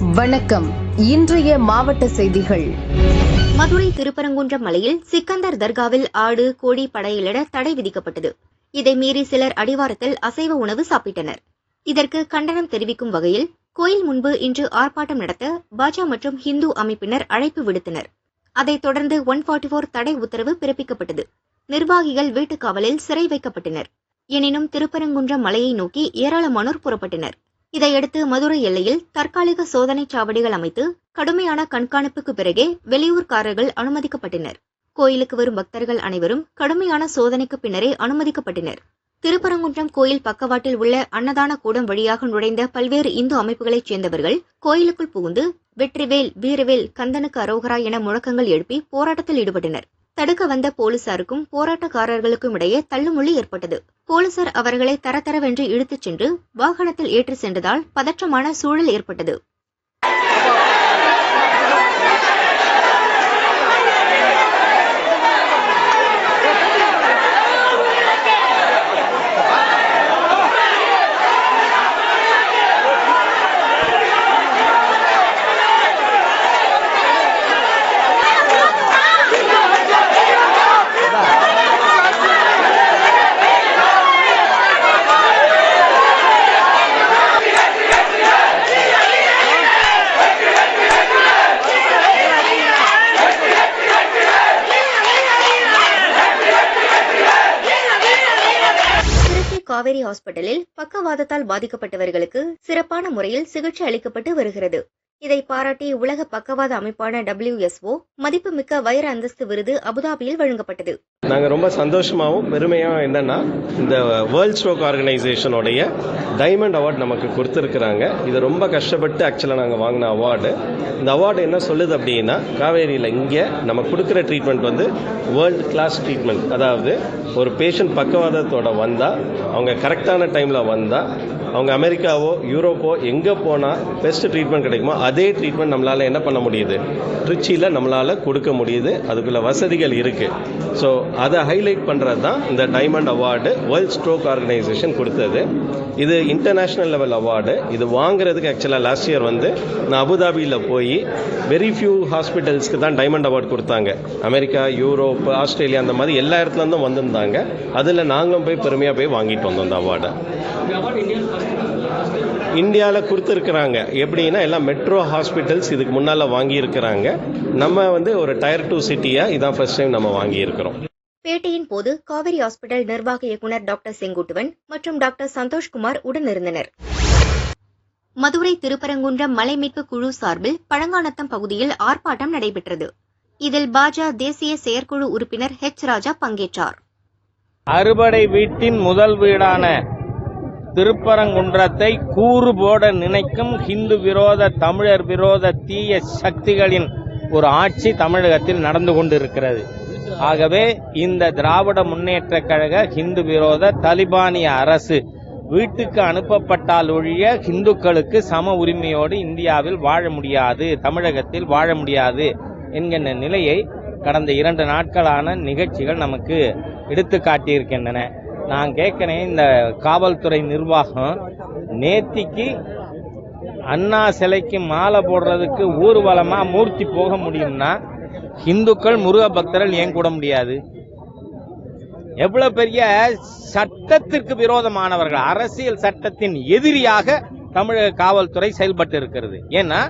வணக்கம். இன்றைய மாவட்ட செய்திகள். மதுரை திருப்பரங்குன்றம் மலையில் சிக்கந்தர் தர்காவில் ஆடு கோழி படையிலிட தடை விதிக்கப்பட்டது. இதை மீறி சிலர் அடிவாரத்தில் அசைவ உணவு சாப்பிட்டனர். இதற்கு கண்டனம் தெரிவிக்கும் வகையில் கோயில் முன்பு இன்று ஆர்ப்பாட்டம் நடத்த பாஜக மற்றும் ஹிந்து அமைப்பினர் அழைப்பு விடுத்தனர். அதைத் தொடர்ந்து ஒன் ஃபார்ட்டி ஃபோர் தடை உத்தரவு பிறப்பிக்கப்பட்டது. நிர்வாகிகள் வீட்டுக் காவலில் சிறை வைக்கப்பட்டனர். எனினும் திருப்பரங்குன்றம் மலையை நோக்கி ஏராளமானோர் புறப்பட்டனர். இதையடுத்து மதுரை எல்லையில் தற்காலிக சோதனைச் சாவடிகள் அமைத்து கடுமையான கண்காணிப்புக்கு பிறகே வெளியூர்காரர்கள் அனுமதிக்கப்பட்டனர். கோயிலுக்கு வரும் பக்தர்கள் அனைவரும் கடுமையான சோதனைக்கு பின்னரே அனுமதிக்கப்பட்டனர். திருப்பரங்குன்றம் கோயில் பக்கவாட்டில் உள்ள அன்னதான கூடம் வழியாக நுழைந்த பல்வேறு இந்து அமைப்புகளைச் சேர்ந்தவர்கள் கோயிலுக்குள் புகுந்து வெற்றிவேல் வீரவேல் கந்தனுக்கு அரோகரா என முழக்கங்கள் எழுப்பி போராட்டத்தில் ஈடுபட்டனர். தடுக்க வந்த போலீசாருக்கும் போராட்டக்காரர்களுக்கும் இடையே தள்ளுமுள்ளி ஏற்பட்டது. போலீசார் அவர்களை தரதரவென்று இழுத்துச் சென்று வாகனத்தில் ஏற்றி சென்றதால் பதற்றமான சூழல் ஏற்பட்டது. ஹாஸ்பிட்டலில் பக்கவாதத்தால் பாதிக்கப்பட்டவர்களுக்கு சிறப்பான முறையில் சிகிச்சை அளிக்கப்பட்டு வருகிறது. இதை பாராட்டி உலக பக்கவாத அமைப்பான டபிள்யூஎஸ்ஓ மதிப்புமிக்க வைர அந்தஸ்து விருது அபுதாபியில் வழங்கப்பட்டது. நாங்கள் ரொம்ப சந்தோஷமாகவும் பெருமையாக என்னன்னா இந்த வேர்ல்ட் ஸ்ட்ரோக் ஆர்கனைசேஷனுடைய டைமண்ட் அவார்ட் நமக்கு கொடுத்துருக்குறாங்க. இது ரொம்ப கஷ்டப்பட்டு ஆக்சுவலாக நாங்கள் வாங்கின அவார்டு இந்த அவார்டு என்ன சொல்லுது அப்படின்னா காவேரியில் இங்கே நம்ம கொடுக்குற ட்ரீட்மெண்ட் வந்து வேர்ல்டு கிளாஸ் ட்ரீட்மெண்ட் அதாவது ஒரு பேஷண்ட் பக்கவாதத்தோட வந்தால் அவங்க கரெக்டான டைமில் வந்தால் அவங்க அமெரிக்காவோ யூரோப்போ எங்கே போனால் பெஸ்ட் ட்ரீட்மெண்ட் கிடைக்குமோ அதே ட்ரீட்மெண்ட் நம்மளால் என்ன பண்ண முடியுது? ட்ரிச்சியில் நம்மளால் கொடுக்க முடியுது. அதுக்குள்ள வசதிகள் இருக்குது ஸோ அதை ஹைலைட் பண்ணுறது தான் இந்த diamond award world stroke organisation கொடுத்தது. இது இன்டர்நேஷ்னல் லெவல் அவார்டு இது வாங்குறதுக்கு ஆக்சுவலாக லாஸ்ட் இயர் வந்து நான் அபுதாபியில் போய் வெரி ஃபியூ ஹாஸ்பிட்டல்ஸ்க்கு தான் டைமண்ட் அவார்டு கொடுத்தாங்க. அமெரிக்கா யூரோப் ஆஸ்திரேலியா அந்த மாதிரி எல்லா இடத்துலேருந்தும் வந்திருந்தாங்க. அதில் நாங்களும் போய் பெருமையாக போய் வாங்கிட்டு வந்தோம் அந்த அவார்டை இந்தியாவில் கொடுத்துருக்குறாங்க. எப்படின்னா எல்லாம் மெட்ரோ ஹாஸ்பிட்டல்ஸ் இதுக்கு முன்னால் வாங்கியிருக்கிறாங்க. நம்ம வந்து ஒரு டயர் டூ சிட்டியாக இதான் ஃபர்ஸ்ட் டைம் நம்ம வாங்கியிருக்கிறோம். பேட்டியின் போது காவிரி ஹாஸ்பிட்டல் நிர்வாக இயக்குநர் டாக்டர் செங்குட்டுவன் மற்றும் டாக்டர் சந்தோஷ்குமார் உடனிருந்தனர். மதுரை திருப்பரங்குன்றம் மலை மீட்பு குழு சார்பில் பழங்கானத்தம் பகுதியில் ஆர்ப்பாட்டம் நடைபெற்றது. இதில் பாஜக தேசிய செயற்குழு உறுப்பினர் ஹெச் ராஜா பங்கேற்றார். அறுபடை வீட்டின் முதல் வீடான திருப்பரங்குன்றத்தை கூறு போட நினைக்கும் ஹிந்து விரோத தமிழர் விரோத தீய சக்திகளின் ஒரு ஆட்சி தமிழகத்தில் நடந்து கொண்டிருக்கிறது. ஆகவே இந்த திராவிட முன்னேற்ற கழக ஹிந்து விரோத தலிபானிய அரசு வீட்டுக்கு அனுப்பப்பட்டால் ஒழிய ஹிந்துக்களுக்கு சம உரிமையோடு இந்தியாவில் வாழ முடியாது தமிழகத்தில் வாழ முடியாது என்கின்ற நிலையை கடந்த இரண்டு நாட்களான நிகழ்ச்சிகள் நமக்கு எடுத்து காட்டியிருக்கின்றன. நான் கேட்கிறேன் இந்த காவல்துறை நிர்வாகம் நேத்திக்கு அண்ணா சிலைக்கு மாலை போடுறதுக்கு ஊர்வலமாக மூர்த்தி போக முடியும்னா இந்துக்கள் முருக பக்தர்கள் ஏன் கூட முடியாது? எவ்வளோ பெரிய சட்டத்திற்கு விரோதமானவர்கள் அரசியல் சட்டத்தின் எதிரியாக தமிழக காவல்துறை செயல்பட்டு இருக்கிறது. ஏன்னா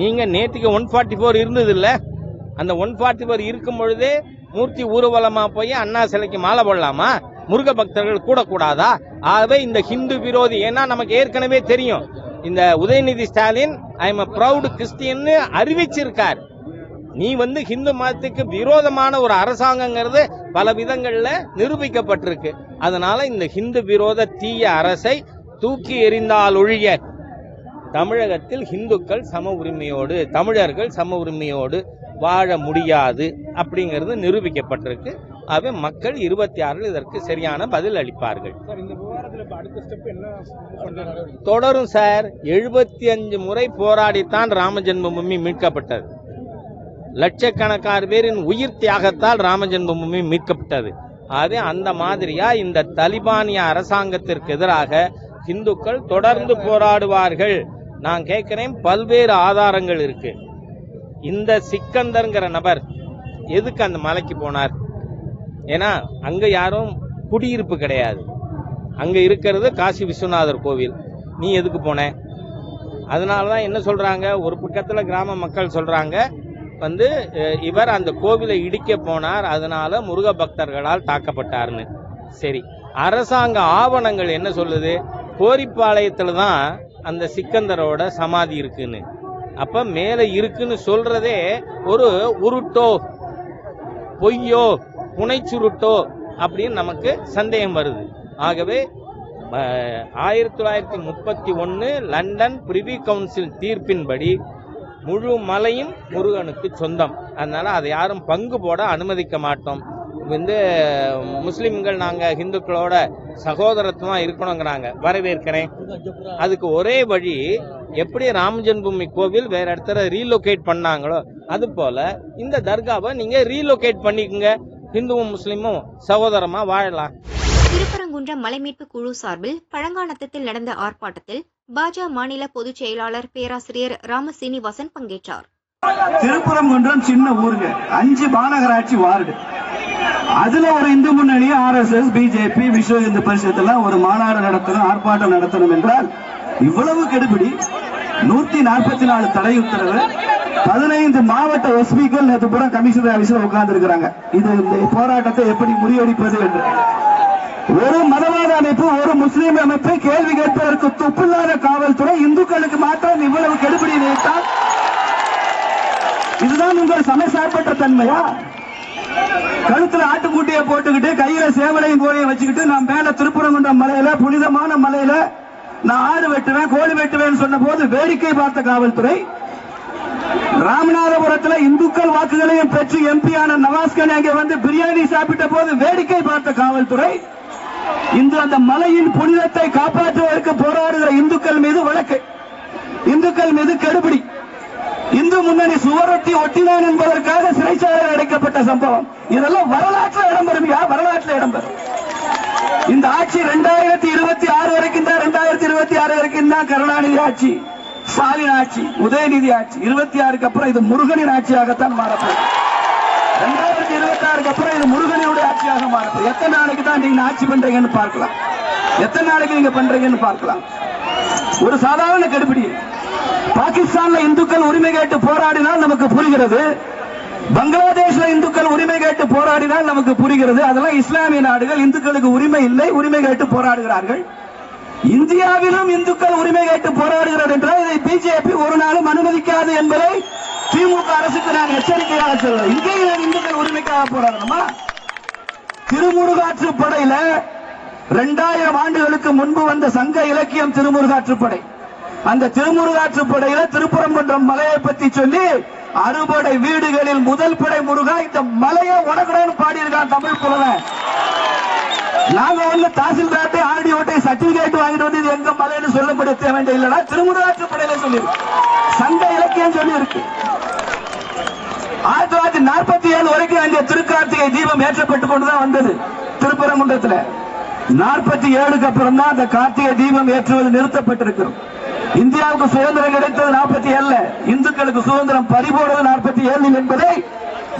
நீங்கள் நேற்றுக்கு ஒன் ஃபார்ட்டி ஃபோர் இருந்தது இல்லை அந்த ஒன் ஃபார்ட்டி ஃபோர் இருக்கும் பொழுதே மூர்த்தி ஊர்வலமாக போய் அண்ணா சிலைக்கு மாலை போடலாமா? முருக பக்தர்கள் கூடக்கூடாதா? ஆகவே இந்த ஹிந்து விரோதி ஏன்னா நமக்கு ஏற்கனவே தெரியும் இந்த Udhayanidhi Stalin I am proud கிறிஸ்டியன்னு அறிவிச்சிருக்கார். நீ வந்து ஹிந்து மதத்துக்கு விரோதமான ஒரு அரசாங்கங்கிறது பல விதங்களில் நிரூபிக்கப்பட்டிருக்கு. அதனால இந்த ஹிந்து விரோத தீய அரசை தூக்கி எறிந்தால் ஒழிய தமிழகத்தில் ஹிந்துக்கள் சம உரிமையோடு தமிழர்கள் சம உரிமையோடு வாழ முடியாது அப்படிங்கிறது நிரூபிக்கப்பட்டிருக்கு. ஆகவே மக்கள் இருபத்தி ஆறில் இதற்கு சரியான பதில் அளிப்பார்கள். தொடரும் சார். எழுபத்தி அஞ்சு முறை போராடித்தான் ராம ஜென்மபூமி மீட்கப்பட்டது. லட்சக்கணக்கான பேரின் உயிர் தியாகத்தால் ராம ஜென்மபூமி மீட்கப்பட்டது. ஆகவே அந்த மாதிரியா? இந்த தலிபானிய அரசாங்கத்திற்கு எதிராக இந்துக்கள் தொடர்ந்து போராடுவார்கள். நான் கேட்கிறேன் பல்வேறு ஆதாரங்கள் இருக்கு. இந்த சிக்கந்தர்ங்கிற நபர் எதுக்கு அந்த மலைக்கு போனார்? ஏன்னா அங்கே யாரும் குடியிருப்பு கிடையாது. அங்கே இருக்கிறது காசி விஸ்வநாதர் கோவில். நீ எதுக்கு போன? அதனால தான் என்ன சொல்கிறாங்க ஒரு பக்கத்தில் கிராம மக்கள் சொல்கிறாங்க வந்து இவர் அந்த கோவிலை இடிக்க போனார் அதனால முருக பக்தர்களால் தாக்கப்பட்டார்னு. சரி அரசாங்க ஆவணங்கள் என்ன சொல்லுது? கோரிப்பாளையத்தில் தான் அந்த சிக்கந்தரோட சமாதி இருக்குன்னு. அப்போ மேலே இருக்குன்னு சொல்கிறதே ஒரு உருட்டோ பொய்யோ புனைச்சுருட்டோ அப்படின்னு நமக்கு சந்தேகம் வருது. ஆகவே ஆயிரத்தி தொள்ளாயிரத்தி முப்பத்தி ஒன்று லண்டன் பிரிவி கவுன்சில் தீர்ப்பின்படி முழு மலையும் முருகனுக்கு சொந்தம். அதனால் அதை யாரும் பங்கு போட அனுமதிக்க மாட்டோம். வந்து முஸ்லிம்கள் நாங்கள் ஹிந்துக்களோட சகோதரத்துவமாக இருக்கணுங்கிறாங்க. வரவேற்கிறேன். அதுக்கு ஒரே வழி எப்படி ராம ஜென்மபூமி கோவில் வேற இடத்துல ரீலொகேட் பண்ணாங்களோ அது போல இந்த தர்காவை நீங்க ரீலொகேட் பண்ணிக்கோங்க. ஹிந்துவும் முஸ்லிமும் சகோதரமா வாழலாம். திருப்பரங்குன்றம் மலைமீட்பு குழு சார்பில் பழங்கானத்தத்தில் நடந்த ஆர்ப்பாட்டத்தில் பாஜ மாநில பொதுச் செயலாளர் பேராசிரியர் ராம சீனிவாசன் பங்கேற்றார். திருப்பரங்குன்றம் சின்ன ஊருங்க. அஞ்சு மாநகராட்சி வார்டு. அதுல ஒரு இந்து முன்னணி ஆர்எஸ்எஸ் பிஜேபி விஸ்வ இந்து பரிஷத் எல்லாம் ஒரு மாநாடு நடத்தணும் ஆர்ப்பாட்டம் நடத்தணும் என்றால் இவ்வளவு கெடுபிடி. நூத்தி நாற்பத்தி நாலு தடை உத்தரவு. பதினைந்து மாவட்ட எஸ்பிக்கள் நேற்று பூரா கமிஷனர் ஆபீஸ்ல உட்கார்ந்து இருக்கிறாங்க இது போராட்டத்தை எப்படி முறியடிப்பது என்று. ஒரு மதவாத அமைப்பு ஒரு முஸ்லீம் அமைப்பு கேள்வி கேட்பதற்கு துப்பில்லாத காவல்துறை இந்துக்களுக்கு மாத்திரம் இவ்வளவு கெடுபிடி நினைத்தால் இதுதான் உங்கள் சமசார்பற்ற தன்மையா? கழுத்துல ஆட்டுக்குட்டியை போட்டுக்கிட்டு கையில சேவலையும் கோழியை வச்சுக்கிட்டு நான் மேல திருப்பரங்குன்றம் மலையில புனிதமான மலையில நான் ஆடு வெட்டுவேன் கோழி வெட்டுவேன் சொன்ன போது வேடிக்கை பார்த்த காவல்துறை ராமநாதபுரத்துல இந்துக்கள் வாக்குகளையும் பெற்று எம்பியான நவாஸ்கன் அங்கே வந்து பிரியாணி சாப்பிட்ட போது வேடிக்கை பார்த்த காவல்துறை இன்று அந்த மலையின் புனிதத்தை காப்பாற்றுவதற்கு போராடுகிற இந்துக்கள் மீது வழக்கு. இந்துக்கள் மீது கெடுபிடி. இந்து முன்னணி சுவரொட்டி ஒட்டினான் என்பதற்காக சிறைச்சாலை அடைக்கப்பட்ட சம்பவம். இதெல்லாம் வரலாற்றில் இடம்பெறுமையா? வரலாற்றில் இடம்பெறும். இந்த ஆட்சி ரெண்டாயிரத்தி இருபத்தி ஆறு வரைக்கும் தான் ரெண்டாயிரத்தி இருபத்தி ஆறு வரைக்கும் தான் கருணாநிதி ஆட்சி. ஸ்டாலின் ஆட்சி உதயநிதி ஆட்சி இருபத்தி ஆறுக்கு அப்புறம் இது முருகனின் ஆட்சியாகத்தான் மாறப்போகுது. ரெண்டாயிரத்தி இருபத்தி ஆறுக்கு அப்புறம் இது முருகனுடைய ஆட்சியாக மாறப்போகுது. எத்தனை நாளைக்கு தான் நீங்க ஆட்சி பண்றீங்கன்னு பார்க்கலாம். எத்தனை நாளைக்கு நீங்க பண்றீங்கன்னு பார்க்கலாம். ஒரு சாதாரண கடுபிடி. பாகிஸ்தான்ல இந்துக்கள் உரிமை கேட்டு போராடினால் நமக்கு புரிகிறது. பங்களாதேஷ்ல இந்துக்கள் உரிமை கேட்டு போராடினால் நமக்கு புரிகிறது. அதெல்லாம் இஸ்லாமிய நாடுகள் இந்துக்களுக்கு உரிமை இல்லை உரிமை கேட்டு போராடுகிறார்கள். இந்தியாவிலும் இந்துக்கள் உரிமை கேட்டு போராடுகிறது என்றால் இதை பிஜேபி ஒரு நாளும் அனுமதிக்காது என்பதை திமுக அரசுக்கு நான் எச்சரிக்கையாக சொல்றேன். இங்கேயும் இந்துக்கள் உரிமைக்காக போராடணுமா திருமுருகாற்று படையில இரண்டாயிரம் ஆண்டுகளுக்கு முன்பு வந்த சங்க இலக்கியம் திருமுருகாற்றுப்படை அந்த திருமுருகாற்றுப்படையில திருப்பரங்குன்றம் மலையை பத்தி சொல்லி அறுபடை வீடுகளில் முதல் படை முருகா இந்த மலையை உனக்குடன் பாடியிருக்கான் தமிழ் புலவன் நாங்க வந்து தாசில்தார்ட்டை ஆர்டிஓட்டை சர்டிபிகேட் வாங்கிட்டு வந்து இது எங்க மலைன்னு சொல்லப்படுத்த வேண்டிய திருமுருகாற்று படையில சொல்லியிருக்கு. சங்க இலக்கியம் சொல்லி இருக்கு ஆயிரத்தி தொள்ளாயிரத்தி நாற்பத்தி ஏழு வரைக்கும் அங்கே திருக்கார்த்திகை தீபம் ஏற்றப்பட்டு கொண்டுதான் வந்தது திருப்பரங்குன்றத்தில். நாற்பத்தி ஏழுக்கு அப்புறம் தான் அந்த கார்த்திகை தீபம் ஏற்றுவது நிறுத்தப்பட்டிருக்கிறோம் இந்தியாவுக்கு சுதந்திரம் கிடைத்தது நாற்பத்தி ஏழுல. இந்துக்களுக்கு சுதந்திரம் பறிபோனது நாற்பத்தி ஏழில் என்பதை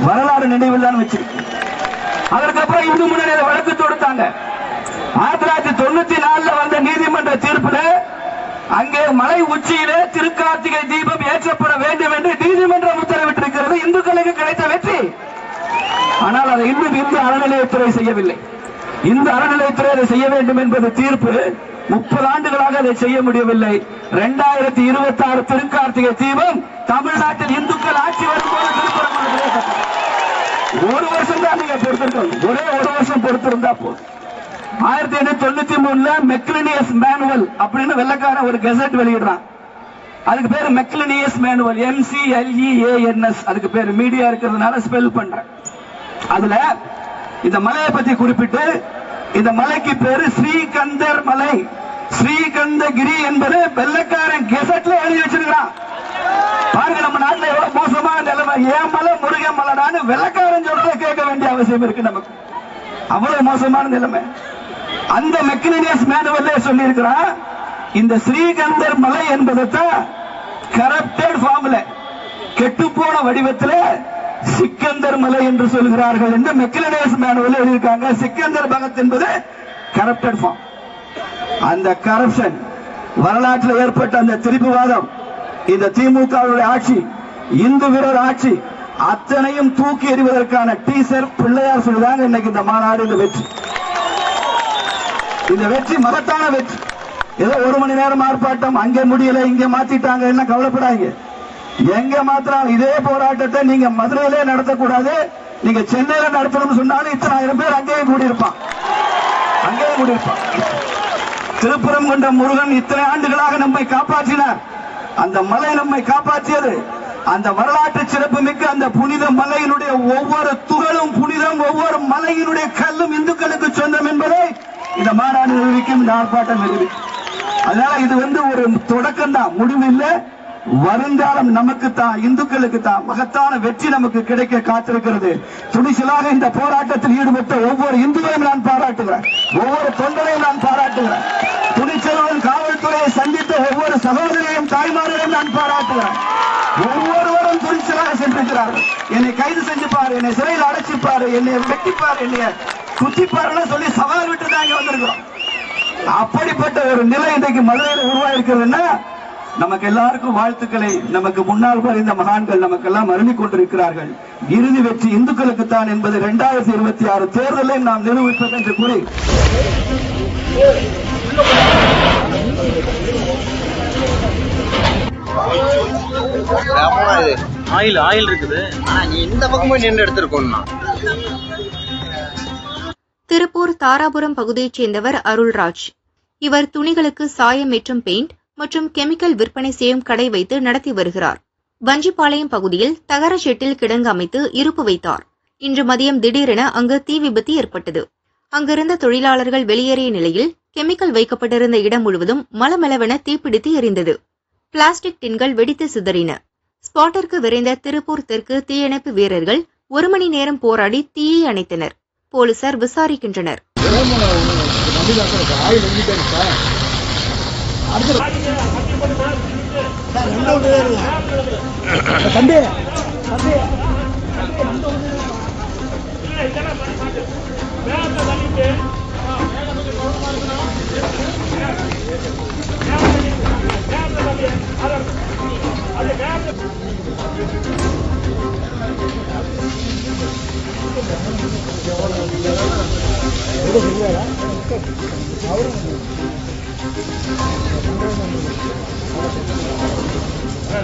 வரலாறு நினைவில் தான் வச்சு. அதற்கப்புறம் இந்து முன்னணியில வழக்கு தொடுத்தாங்க. ஆயிரத்தி தொள்ளாயிரத்தி தொண்ணூத்தி நாலுல வந்த நீதிமன்ற தீர்ப்புல அங்கே மலை உச்சியில திருக்கார்த்திகை தீபம் ஏற்றப்பட வேண்டும் என்று நீதிமன்றம் உத்தரவிட்டிருக்கிறது. இந்துக்களுக்கு கிடைத்த வெற்றி. ஆனால் அதை இன்னும் இந்து அறநிலையத்துறை செய்யவில்லை. இந்த அறநிலையத்துறை அதை செய்ய வேண்டும் என்பது தீர்ப்பு முப்பது ஆண்டுகளாக அதை செய்ய முடியவில்லை. இரண்டாயிரத்தி இருபத்தி ஆறு திருக்கார்த்திகை தீபம் தமிழ்நாட்டில் இந்துக்கள் ஆட்சி வரும்போது திருப்பரங்குன்றத்திலே ஒரு வருஷம் தான் நீங்க பொறுத்திருக்கணும். ஒரே ஒரு வருஷம் பொறுத்திருந்தா போதும். ஆயிரத்தி எண்ணூத்தி தொண்ணூத்தி மூணுல மெக்லினியஸ் மேனுவல் அப்படின்னு வெள்ளக்கார ஒரு கெசட் வெளியிடுறான். அதுக்கு பேர் மெக்லினியஸ் மேனுவல். எம்சிஎல்இஏஎன்எஸ் அதுக்கு பேரு மீடியா இருக்கிறதுனால ஸ்பெல் பண்றேன். அதுல இந்த மலையை பத்தி குறிப்பிட்டு இந்த மலைக்கு பேரு ஸ்ரீகந்தர் மலை. ஸ்ரீகந்தகிரி என்பது வெள்ளக்காரன் கெசட்ல எழுதி வச்சிருக்கிறான். பாருங்க நம்ம நாட்டுல எவ்வளவு மோசமான நிலைமை. ஏன் மலை முருகன் மலைடான்னு வெள்ளக்காரன் சொல்றத கேட்க வேண்டிய அவசியம் இருக்கு நமக்கு. அவ்வளவு மோசமான நிலைமை. அந்த மெக்னினியஸ் மேனுவல்ல சொல்லி இருக்கிறான் இந்த ஸ்ரீகந்தர் மலை என்பதைத்தான் கரப்டட் ஃபார்ம்ல கெட்டுப்போன வடிவத்தில் சிக்கந்தர் மலை என்று சொல்கிறார்கள் என்று மெக்கிலடேஸ் மேனுவல் எழுதியிருக்காங்க. சிக்கந்தர் பகத் என்பது கரப்டட் ஃபார்ம் அந்த கரப்ஷன் வரலாற்றில் ஏற்பட்ட அந்த திருப்புவாதம் இந்த திமுகவுடைய ஆட்சி இந்து விரோத ஆட்சி அத்தனையும் தூக்கி எறிவதற்கான டீசர் பிள்ளையார் சொல்லுதாங்க இன்னைக்கு இந்த மாநாடு இந்த வெற்றி. இந்த வெற்றி மகத்தான வெற்றி. ஏதோ ஒரு மணி நேரம் ஆர்ப்பாட்டம் அங்கே முடியல இங்க மாத்திட்டாங்க என்ன கவலைப்படாங்க எங்க மாத்திரம் இதே போராட்டத்தை நீங்க மதுரையிலே நடத்தக்கூடாது. நீங்க சென்னையில நடத்தணும்னு சொன்னாலும் இத்தனாயிரம் பேர் அங்கேயே கூடியிருப்பான். அங்கேயே கூடியிருப்பான். திருப்புறம் கொண்ட முருகன் இத்தனை ஆண்டுகளாக நம்மை காப்பாற்றினார். அந்த மலை நம்மை காப்பாற்றியது. அந்த வரலாற்று சிறப்புமிக்க அந்த புனித மலையினுடைய ஒவ்வொரு துகளும் புனிதம் ஒவ்வொரு மலையினுடைய கல்லும் இந்துக்களுக்கு சொந்தம் என்பதை இந்த மாநாடு நிரூபிக்கும் இந்த ஆர்ப்பாட்டம் நிரூபிக்கும் அதனால இது வந்து ஒரு தொடக்கம் தான் முடிவு இல்லை வருங்காலம் நமக்கு தான் இந்துக்களுக்கு தான் மகத்தான வெற்றி நமக்கு கிடைக்க காத்திருக்கிறது. துணிச்சலாக இந்த போராட்டத்தில் ஈடுபட்ட ஒவ்வொரு இந்துவையும் நான் பாராட்டுகிறேன். ஒவ்வொரு தொண்டரையும் நான் பாராட்டுகிறேன். துணிச்சலுடன் ஒவ்வொரு தாய்மாரையும் நான் பாராட்டுகிறேன். ஒவ்வொருவரும் துணிச்சலாக சென்றிருக்கிறார். என்னை கைது செஞ்சுப்பார் என்னை சிறையில் அடைச்சிப்பார் என்னை வெட்டிப்பார் என்னை குத்திப்பாருன்னு சொல்லி சவால் விட்டு தான் இங்க வந்திருக்கிறோம். அப்படிப்பட்ட ஒரு நிலை இன்றைக்கு மதுரையில் உருவாயிருக்கிறதுன்னா நமக்கு எல்லாருக்கும் வாழ்த்துக்களை நமக்கு முன்னால் வரைந்த மகான்கள் நமக்கு எல்லாம் அருமிக் கொண்டிருக்கிறார்கள். இறுதி வெற்றி இந்துக்களுக்கு தான் என்பது இரண்டாயிரத்தி இருபத்தி ஆறு தேர்தலை நாம் நிரூபிப்பது என்று கூறி. ஆயில் ஆயில் இருக்குது. நீ இந்த பக்கம் நின்று எடுத்துருக்கோம்னா திருப்பூர் தாராபுரம் பகுதியைச் சேர்ந்தவர் அருள்ராஜ். இவர் துணிகளுக்கு சாயம் மற்றும் பெயிண்ட் மற்றும் கெமிக்கல் விற்பனை செய்யும் கடை வைத்து நடத்தி வருகிறார். வஞ்சிப்பாளையம் பகுதியில் தகர ஷெட்டில் கிடங்கு அமைத்து இருப்பு வைத்தார். இன்று மதியம் திடீரென அங்கு தீ விபத்து ஏற்பட்டது. அங்கிருந்த தொழிலாளர்கள் வெளியேறிய நிலையில் கெமிக்கல் வைக்கப்பட்டிருந்த இடம் முழுவதும் மலமளவென தீப்பிடித்து எரிந்தது. பிளாஸ்டிக் டின்கள் வெடித்து சிதறின. ஸ்பாட்டிற்கு விரைந்த திருப்பூர் தெற்கு தீயணைப்பு வீரர்கள் ஒரு மணி நேரம் போராடி தீயை அணைத்தனர். போலீசார் விசாரிக்கின்றனர்.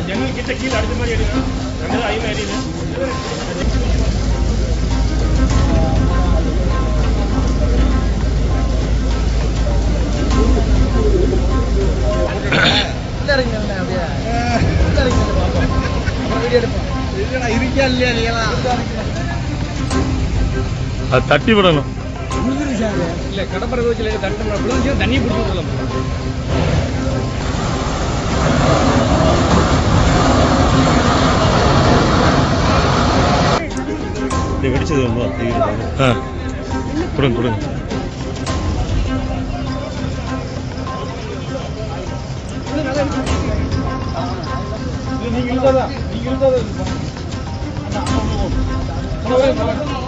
ഞങ്ങൾക്കിട്ട കീഴിൽ Yeah. அது தட்டி விடணும். இல்ல கடப்பரை வச்சு தண்ணி தண்ணி பிடிச்சி விடலாம் வெடிச்சது ரொம்ப ஆ. கொடுங்க. கொடுங்க நீங்க இருந்தாதான் நீங்க இருந்தாதான்